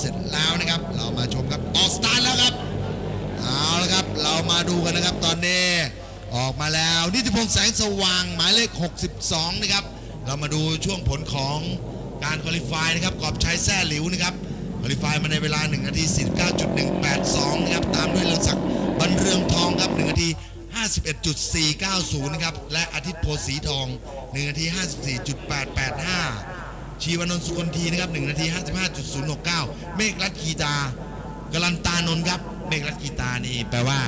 เสร็จแล้วนะครับ เรามาชมครับออกสตาร์ทแล้วครับเอาละครับ เรามาดูกันนะครับตอนนี้ออกมาแล้วนิติพงษ์แสงสว่างหมายเลข 62 นะครับ เรามาดูช่วงผลของการคุริฟายนะครับกอบชัยแซ่หลิวนะครับคุริฟายมาในเวลา 1 นาที 49.182 นะครับ ตามด้วยเรืองศักดิ์บรรเรืองทองครับ 1 นาที 51.490 นะครับ และอาทิตย์โพสีทอง 1 นาที 54.885ชีวนนท์สุคนทีนะครับ 1 นาที 069 เมฆรัตกีตากลันตานนท์ครับ เมฆรัตกีตานี่แปลว่า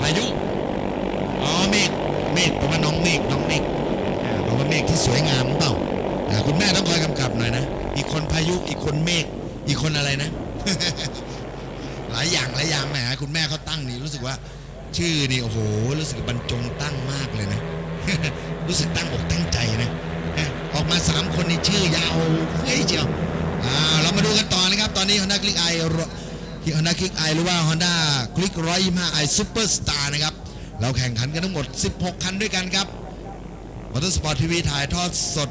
พายุอ๋อเมฆเมฆแปลว่าน้องเมฆน้องเมฆอ่าแปลว่าเมฆที่สวยงามเปล่าคุณแม่ต้องคอยกำกับหน่อยนะ อีกคนพายุอีกคนเมฆอีกคนอะไรนะ หลายอย่างหลายอย่างแหมคุณแม่เขาตั้งนี่รู้สึกว่า ชื่อนี่โอ้โหรู้สึกบรรจงตั้งมากเลยนะ รู้สึกตั้งอกตั้งใจนะ ออกมา 3 คนนี่ชื่อยาวเฟ้ยเจียวอ่าเรามาดูกันต่อนะครับ ตอนนี้ Honda Click i ที่ Honda Click i หรือว่า Honda Click 125 i Superstar นะครับ เราแข่งขันกันทั้งหมด 16 คันด้วยกันครับมอเตอร์สปอร์ตทีวีถ่ายทอดสด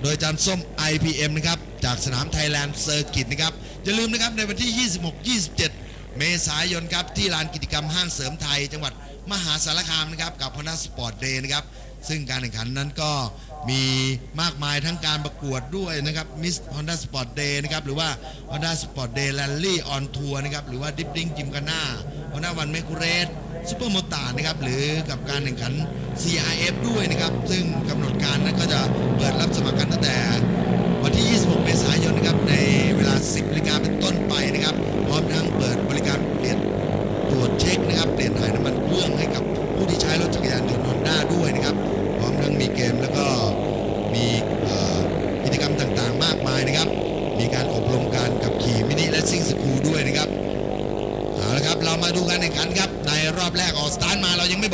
โดยอาจารย์ส้ม IPM นะครับ จากสนามไทยแลนด์เซอร์กิตนะครับ อย่าลืมนะครับในวันที่ 26 27 เมษายนครับ ที่ลานกิจกรรมห้างเสริมไทย จังหวัดมหาสารคามนะครับ กับ Honda Sport Day นะครับ ซึ่งการแข่งขันนั้นก็ มีมากมายทั้งการประกวดด้วยนะครับ Miss Honda Sport Day นะครับ หรือว่า Honda Sport Day Rally on Tour นะครับ หรือว่า Dip Ding Gymkhana Honda One m e c u r a t e ซูเปอร์โมตานะครับ หรือกับการแข่งขัน CRF ด้วยนะครับ ซึ่งกำหนดการนั้นก็จะเปิดรับสมัครกันตั้งแต่ วันที่ 26 เมษายนนะครับ ในเวลา 10นาฬิกาเป็นต้นไปนะครับ พร้อมทั้งเปิดบริการเปลี่ยนตรวจเช็คนะครับ เปลี่ยนถ่ายน้ำมันเครื่องให้กับผู้ที่ใช้รถจักรยานยนต์ฮอนด้าด้วยนะครับ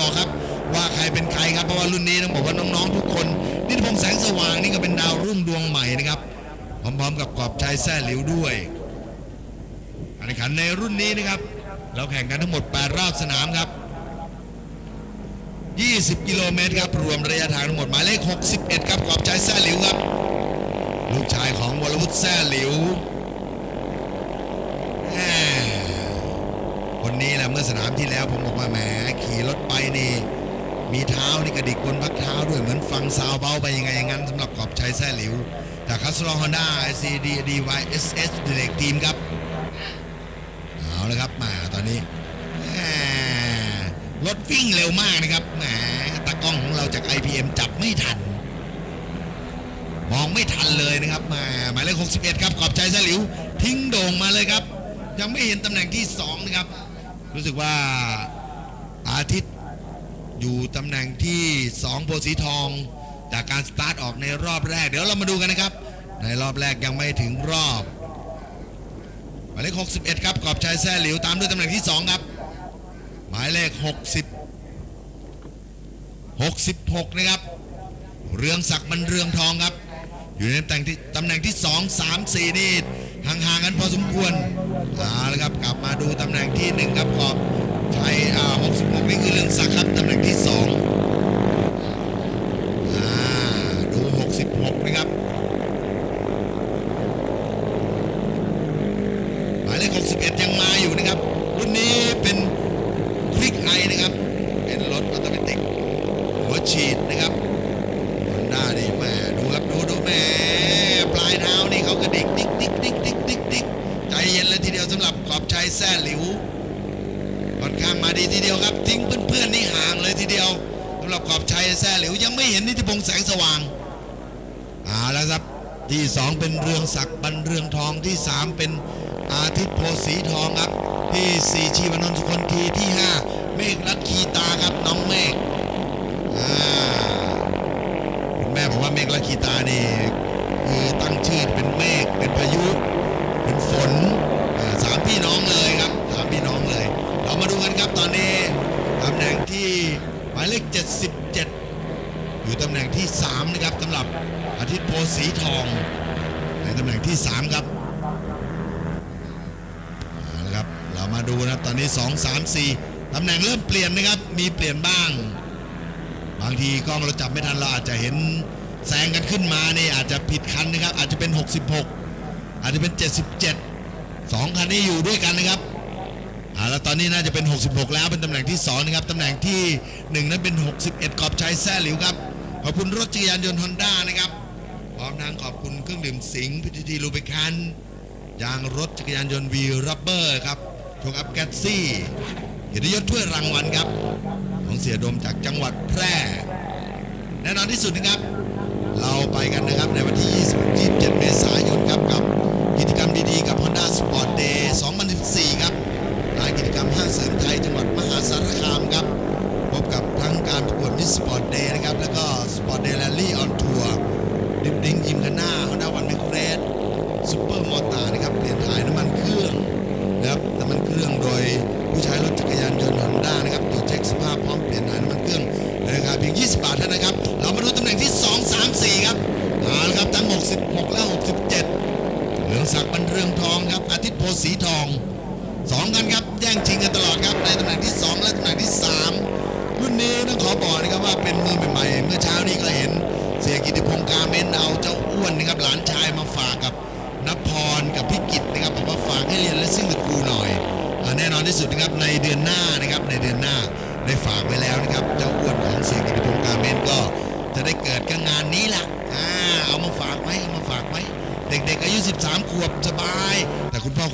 บอกครับ ว่าใครเป็นใครครับเพราะว่ารุ่นนี้ต้องบอกว่าน้องๆทุกคนนิติพงษ์แสงสว่างนี่ก็เป็นดาวรุ่งดวงใหม่นะครับ พร้อมๆกับกอบชัยแซ่หลิวด้วยการแข่งขันในรุ่นนี้นะครับ เราแข่งกันทั้งหมด 8 รอบสนามครับ 20 กิโลเมตรครับ รวมระยะทางทั้งหมดหมายเลข 61 ครับกอบชัยแซ่หลิวครับ ลูกชายของวรวุฒิแซ่หลิวแหม ค นี้แหละเมื่อสนามที่แล้วผมบอกว่าแหมขี่รถไปนี่ มีเท้านี่กระดิกบนพักเท้าด้วยเหมือนฟังซาวเบาไปยังไงอย่างนั้นสำหรับกอบชัยแซ่หลิวจากคัสโลฮอนด้าไอซีดีดีวายเอสเอสเด็กทีมครับเอาละครับมาตอนนี้รถวิ่งเร็วมากนะครับแหมตากล้องของเราจาก IPM จับไม่ทัน มองไม่ทันเลยนะครับมาหมายเลข 61 ครับขอบใจสลิว ทิ้งโด่งมาเลยครับ ยังไม่เห็นตำแหน่งที่ 2 นะครับ รู้สึกว่าอาทิตย์อยู่ตำแหน่งที่ 2 โพสีทอง จากการสตาร์ทออกในรอบแรก เดี๋ยวเรามาดูกันนะครับ ในรอบแรกยังไม่ถึงรอบหมายเลข 61 ครับขอบใจแซ่หลิวตามด้วยตำแหน่งที่ 2 ครับ หมายเลข 60 66 นะครับ เรืองศักดิ์มันเรืองทองครับ อยู่ในตำแหน่งที่ตำแหน่งที่ 2 3 4 นี่ห่างๆกันพอสมควร เอาละครับกลับมาดูตำแหน่งที่ 1 ครับขอบชัยอ่า66นี่คือเรืองศักดิ์ครับตำแหน่งที่ 2 ที่สองเป็นเรืองศักดิ์บรรเรืองทองที่สามเป็นอาทิตย์โพสีทองครับ ที่สี่ชีวนนท์สุคนทีที่ห้าเมฆรัตคีตาครับน้องเมฆคุณแม่บอกว่าเมฆและคีตานี่คือตั้งชื่อเป็นเมฆเป็นพายุ เป็นฝนสามพี่น้องเลยครับสามพี่น้องเลย เรามาดูกันครับตอนนี้ตำแหน่งที่หมายเลข77 อยู่ตำแหน่งที่ 3 นะครับสำหรับ อาทิตย์โพสีทอง ในตำแหน่งที่ 3 ครับเอาละครับเรามาดูนะครับตอนนี้ 2 3 4ตำแหน่งเริ่มเปลี่ยนนะครับ มีเปลี่ยนบ้าง บางทีกล้องเราจับไม่ทันเราอาจจะเห็นแซงกันขึ้นมานี่อาจจะผิดคันนะครับ อาจจะเป็น 66 อาจจะเป็น 77สองคันนี้อยู่ด้วยกันนะครับอ่าแล้วตอนนี้น่าจะเป็น 66 แล้วเป็นตำแหน่งที่ 2 นะครับตำแหน่งที่ 1 นั้นเป็น 61 กอบชัยแซ่หลิวครับ ขอบคุณรถจักรยานยนต์ฮอนด้านะครับ ทางขอบคุณเครื่องดื่มสิงห์พิธีทีรูเบคันยางรถจักรยานยนต์วีรับเบอร์ครับทงอัพแกตซี่เกียรติยศถ้วยรางวัลครับ ของเสียดมจากจังหวัดแพร่ แน่นอนที่สุดนะครับ เราไปกันนะครับในวันที่20 27เมษายนครับกับ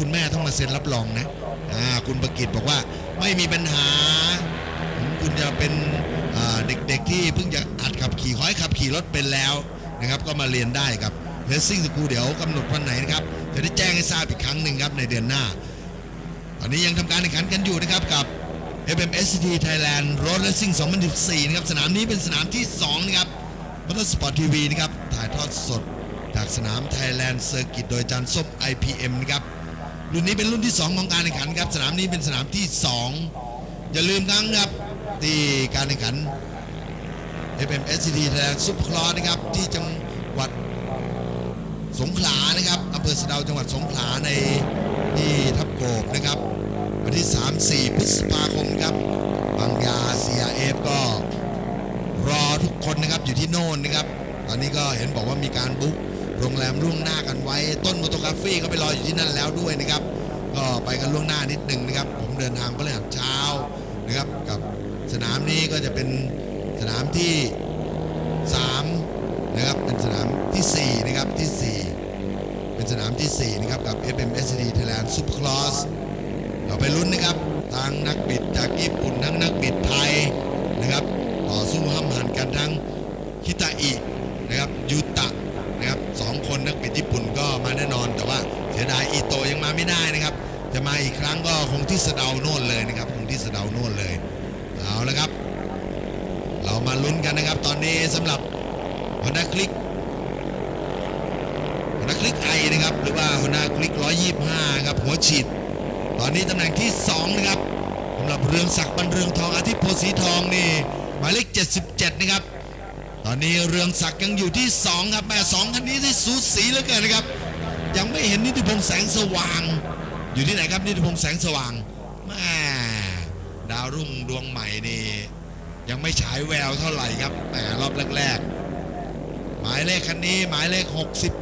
คุณแม่ต้องมาเซ็นรับรองนะอ่าคุณประกิตบอกว่าไม่มีปัญหา คุณจะเป็นเด็กๆที่เพิ่งจะหัดขับขี่ขอให้ขับขี่รถเป็นแล้วนะครับ ก็มาเรียนได้ครับเลสซิ่งสกูเดี๋ยวกำหนดวันไหนนะครับจะได้แจ้งให้ทราบอีกครั้งหนึ่งครับในเดือนหน้า ตอนนี้ยังทำการแข่งขันกันอยู่นะครับกับ FMST Thailand Road Racing 2014 นะครับ สนามนี้เป็นสนามที่ 2 นะครับมอเตอร์สปอร์ตทีวีนะครับ ถ่ายทอดสดจากสนาม Thailand Circuit โดยอาจารย์ส้ม IPM นะครับ รุ่นนี้เป็นรุ่นที่ 2 ของการแข่งขันครับ สนามนี้เป็นสนามที่ 2 อย่าลืมครั้งครับที่การแข่งขัน FMSCT Thailand Super Cross นะครับที่จังหวัดสงขลานะครับอำเภอสะเดาจังหวัดสงขลาในที่ทับโกบนะครับ วันที่ 3-4 พฤษภาคมครับบางยา CRF ก็รอทุกคนนะครับอยู่ที่โน่นนะครับ ตอนนี้ก็เห็นบอกว่ามีการบุ๊ก โรงแรมล่วงหน้ากันไว้ ต้นโมโตกราฟี่ก็ไปรออยู่ที่นั่นแล้วด้วยนะครับ ก็ไปกันล่วงหน้านิดหนึ่งนะครับ ผมเดินทางพฤหัสเช้านะครับ กับสนามนี้ก็จะเป็นสนามที่3นะครับ เป็นสนามทีสี่4นะครับที่ 4 เป็นสนามที่ 4 นะครับ กับ FMSD Thailand Supercross เราไปลุ้นนะครับทางนักบิดจากญี่ปุ่นทั้งนักบิดไทยนะครับ ต่อสู้ห้ำหันกันทั้งคิตาอิ สียดายอิโตยังมาไม่ได้นะครับ จะมาอีกครั้งก็คงที่สะเดาโน่นเลยนะครับ คงที่สะเดาโน่นเลย เอาละครับ เรามาลุ้นกันนะครับ ตอนนี้สำหรับ Honda Click Honda Click i นะครับ หรือว่า Honda Click 125 ครับ หัวฉีด ตอนนี้ตำแหน่งที่ 2 นะครับสำหรับเรืองศักดิ์บรรเรืองทองอาทิตย์โพสีทองนี่หมายเลข 77 นะครับ ตอนนี้เรืองศักดิ์ยังอยู่ที่ 2 ครับแม่สองคันนี้ที่สูสีเหลือเกินนะครับ ยังไม่เห็นนิติพงษ์แสงสว่าง อยู่ที่ไหนครับนิติพงษ์แสงสว่างแม่ดาวรุ่งดวงใหม่นี่ยังไม่ฉายแววเท่าไหร่ครับแหมรอบแรกๆหมายเลขคันนี้หมายเลข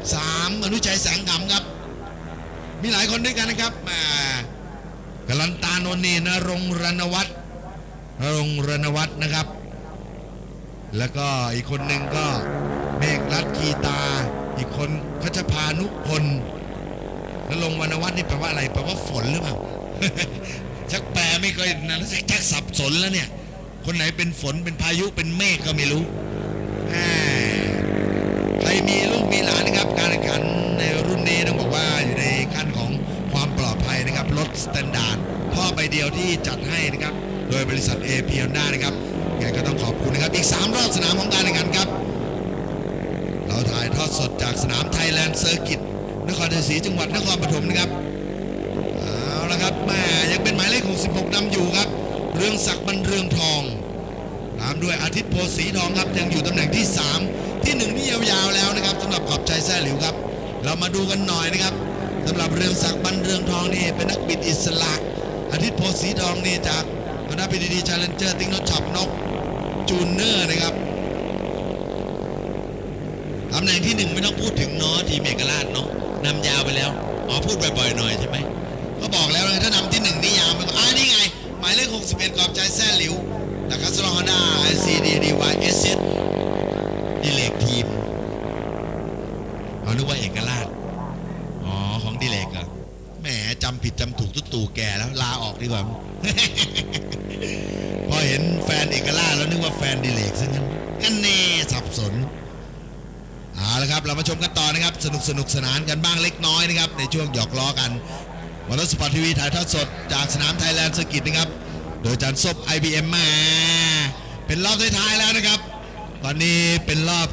63 อนุชัยแสงขำครับ มีหลายคนด้วยกันนะครับแหมกลันตานนนีนรงรณวัฒน์นรงรณวัฒน์นะครับ แล้วก็อีกคนหนึ่งก็เมฆรัตกีตา อีกคนพัชพานุพลนรงค์วรรณวัฒน์นี่แปลว่าอะไรแปลว่าฝนหรือเปล่าชักแปลไม่ค่อยนะชักชักสับสนแล้วเนี่ย คนไหนเป็นฝนเป็นพายุเป็นเมฆก็ไม่รู้ใครมีลูกมีหลานนะครับ การแข่งขันในรุ่นนี้ต้องบอกว่าอยู่ในขั้นของความปลอดภัยนะครับรถสแตนดาร์ดท่อใบเดียวที่จัดให้นะครับ โดยบริษัท a p h o n d a นะครับยังก็ต้องขอบคุณนะครับ อีก 3 รอบสนามของการแข่งขันครับ ถ่ายทอดสดจากสนามไทยแลนด์เซอร์กิตนครศรีจังหวัดนครปฐมนะครับเอาละครับแม่ยังเป็นหมายเลข66นำอยู่ครับ เรืองศักดิ์บรรเรืองทองตามด้วยอาทิตย์โพสีทองครับยังอยู่ตำแหน่งที่ 3 ที่1นี่ยาวๆแล้วนะครับสำหรับขอบใจแซ่หลิวครับ เรามาดูกันหน่อยนะครับสำหรับเรืองศักดิ์บรรเรืองทองนี่เป็นนักบิดอิสระอาทิตย์โพสีทองนี่จากคณะพีดีดีชาเลนเจอร์ติ๊กโนช็อปนกจูเนอร์นะครับ ตำแหน่งที่หนึ่งไม่ต้องพูดถึงเนาะทีมเอกราชเนาะนำยาวไปแล้วอ๋อพูดบ่อยๆหน่อยใช่ไหมก็บอกแล้วไงถ้านำที่หนึ่งนี่ยาวไปกว่าอ่านี่ไง หมายเลข61กอบใจแซ่หลิวจากคัสโลฮอนด้าไอซีดีดีวายเอสเดีเลกทีมเอานึกว่าเอกราชอ๋อของดีเลกเหรอแหมจำผิดจำถูกตุ๊ตู่แก่แล้วลาออกดีกว่าพอเห็นแฟนเอกราชแล้วนึกว่าแฟนดีเลกซะงั้นสับสน เอาละครับเรามา ชมกันต่อนะครับ สนุกสนุกสนานกันบ้างเล็กน้อยนะครับ ในช่วงหยอกล้อกันวันรสปอร์ตทีวีถ่ายทอดสดจากสนามไทยแลนด์สกิตนะครับ โดยอาจารย์ซบ IBM มา เป็นรอบท้ายๆแล้วนะครับ ตอนนี้เป็นรอบ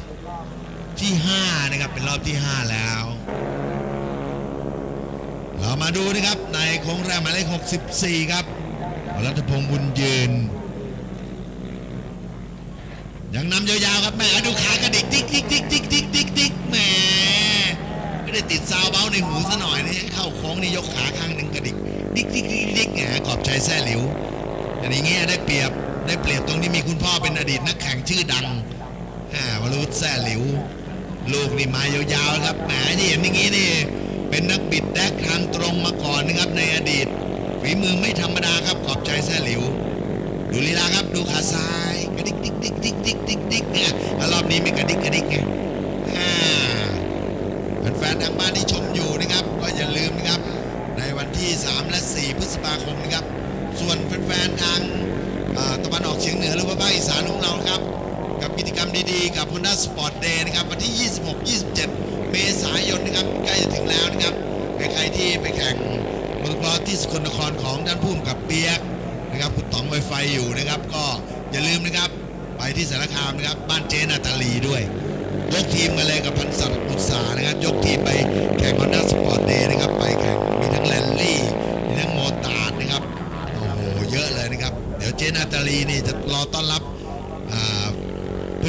ที่ 5 นะครับ เป็นรอบที่ 5 แล้ว เรามาดูนะครับในโค้งแรกหมายเลข64 ครับรัตพงษ์บุญยืน ยังนำยาวๆครับแม่ดูขากระดิกติ๊กติ๊กติ๊กติ๊กติ๊กติ๊กติ๊กแหมไม่ได้ติดซาวเบาในหูซะหน่อยนี่เข้าโค้งนี่ยกขาข้างหนึ่งกระดิกดิ๊กดิ๊กดิ๊กดิ๊กแหมกอบชัยแซ่หลิวอย่างเงี้ยได้เปรียบได้เปรียบตรงที่มีคุณพ่อเป็นอดีตนักแข่งชื่อดังอ่าวรุษแซ่หลิว ลูกนี่มายาวๆครับแหมที่เห็นอย่างงี้นี่เป็นนักบิดแดกทางตรงมาก่อนนะครับในอดีตฝีมือไม่ธรรมดาครับกอบชัยแซ่หลิว ดูลีลาครับดูขาซ้าย กระดิกดิกดิกดิกดิกดิกดิกเนี่ยรอบนี้ไม่กระดิกกระดิกไงอ่าแฟนๆทางบ้านที่ชมอยู่นะครับามนะครับ บ้านเจนาตาลีด้วย ยกทีมกันเลยกับพันศักดิ์อุตสาหนะครับ ยกทีมไปแข่ง Honda Sport Day นะครับ ไปแข่งมีทั้งแรลลี่มีทั้งโมตาร์ดนะครับ โอ้โห เยอะเลยนะครับ เดี๋ยวเจนาตาลีนี่จะรอต้อนรับอ่า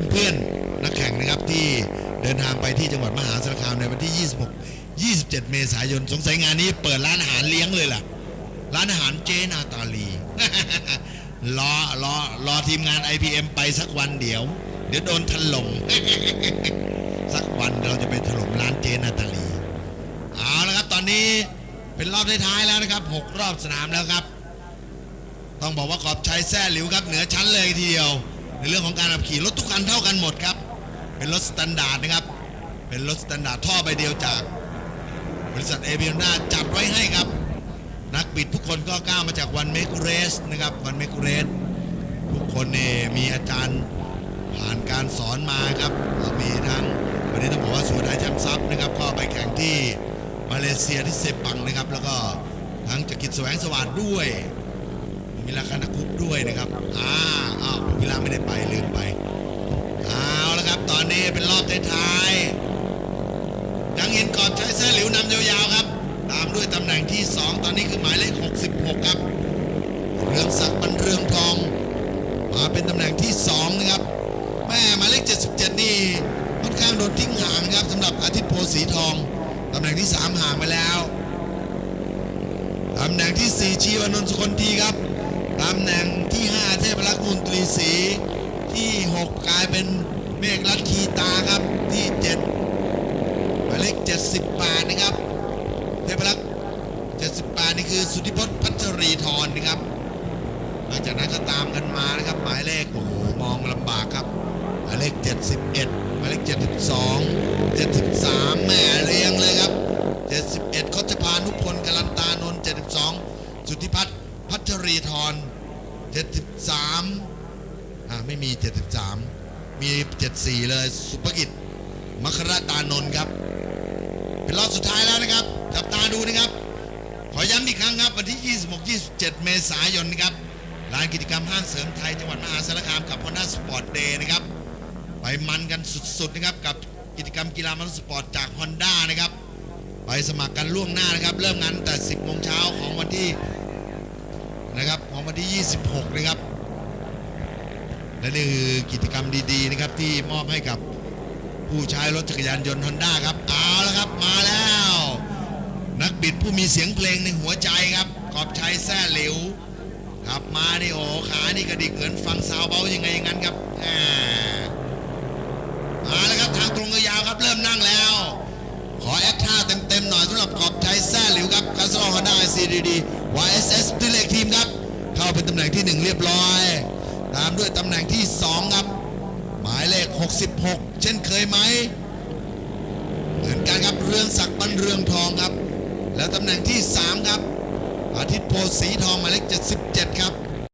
เพื่อนๆนักแข่งนะครับที่เดินทางไปที่จังหวัดมหาสารคามในวันที่ 26 27 เมษายน สงสัยงานนี้เปิดร้านอาหารเลี้ยงเลยล่ะ ร้านอาหารเจนาต รอรอทีมงาน IPM ไปสักวันเดี๋ยว เดี๋ยวโดนถล่มสักวันเราจะไปถล่มร้านเจนาตาลีเอาละครับตอนนี้เป็นรอบท้ายๆแล้วนะครับหกรอบสนามแล้วครับ ต้องบอกว่ากอบชัยแซ่หลิวครับ เหนือชั้นเลยทีเดียว ในเรื่องของการขับขี่รถทุกคันเท่ากันหมดครับ เป็นรถสแตนดาร์ดนะครับ เป็นรถสแตนดาร์ดท่อใบเดียวจาก บริษัทเอเบียนาจัดไว้ให้ครับนักบิดทุกคนก็ก้าวมาจากวันเมกูเรสนะครับวันเมกูเรส คนเนี่ยมีอาจารย์ผ่านการสอนมาครับเรามีทั้งวันนี้ต้องบอกว่าสุวรรณแชมป์ซับนะครับก็ไปแข่งที่มาเลเซียที่เซปังนะครับ แล้วก็ทั้งจักริดแสวงสวัสดด้วยมีราคานักคุปด้วยนะครับอ่าอ้าวเวลาไม่ได้ไปลืมไปเอาละครับตอนนี้เป็นรอบท้ายๆยังเห็นกอบใช้แซ่หลิวนำยาวๆครับ ตามด้วยตำแหน่งที่ 2 ตอนนี้คือหมายเลข 66 ครับ หน่งที่ 4 ชีวานนท์สุคนทีครับ ตำแหน่งที่ 5 เทพรักษ์มุนตรีศรีที่ 6 กลายเป็นเมฆรัตคีตาครับที่ 7 หมายเลข78 นะครับ เทพรักษ์78 นี่คือสุธิพจน์พัชรีทรนะครับหลังจากนั้นก็ตามกันมานะครับ หมายเลขโอ้โหมองลำบากครับ หมายเลข 71 หมายเลข 72 73แหม่เรียงเลยครับ 71คชพานุพลกลันตานนท์72 สุทธิพัฒน์พัชรีทร 73 อ่าไม่มี 73 มี 74 เลย สุภกิจมครตานนท์ครับ เป็นรอบสุดท้ายแล้วนะครับ จับตาดูนะครับ ขอย้ำอีกครั้งครับ วันที่ 26 27 เมษายนนะครับลานกิจกรรมห้างเสริมไทยจังหวัดมหาสารคามกับ Honda Sport Day นะครับ ไปมันกันสุดๆนะครับ กับกิจกรรมกีฬามอเตอร์สปอร์ตจาก Honda นะครับ ไปสมัครกันล่วงหน้านะครับ เริ่มงานตั้งแต่ 10โมงเช้าของวันที่ นะครับของวันที่ 26 นะครับ และนี่คือกิจกรรมดีๆนะครับที่มอบให้กับผู้ใช้รถจักรยานยนต์ฮอนด้าครับเอาแล้วครับมาแล้ว นักบิดผู้มีเสียงเพลงในหัวใจครับกอบชัยแซ่หลิวครับมานี่โอ้ขานี่กระดิกเหมือนฟังซาวเบายังไงอย่างนั้นครับมาแล้วครับทางตรงยาวครับเริ่มนั่งแล้ว อแอคท่าเต็มๆหน่อยสำหรับขอบใจแซ่หลิวครับคาสโลฮอนด้า CDD YSS ที่เลขทีมครับ เข้าเป็นตำแหน่งที่ 1 เรียบร้อย ตามด้วยตำแหน่งที่ 2 ครับ หมายเลข 66 เช่นเคยไหม เหมือนกันครับเรืองศักดิ์บรรเรืองทองครับ แล้วตำแหน่งที่ 3 ครับ อาทิตย์โพสีทองหมายเลข77 ครับ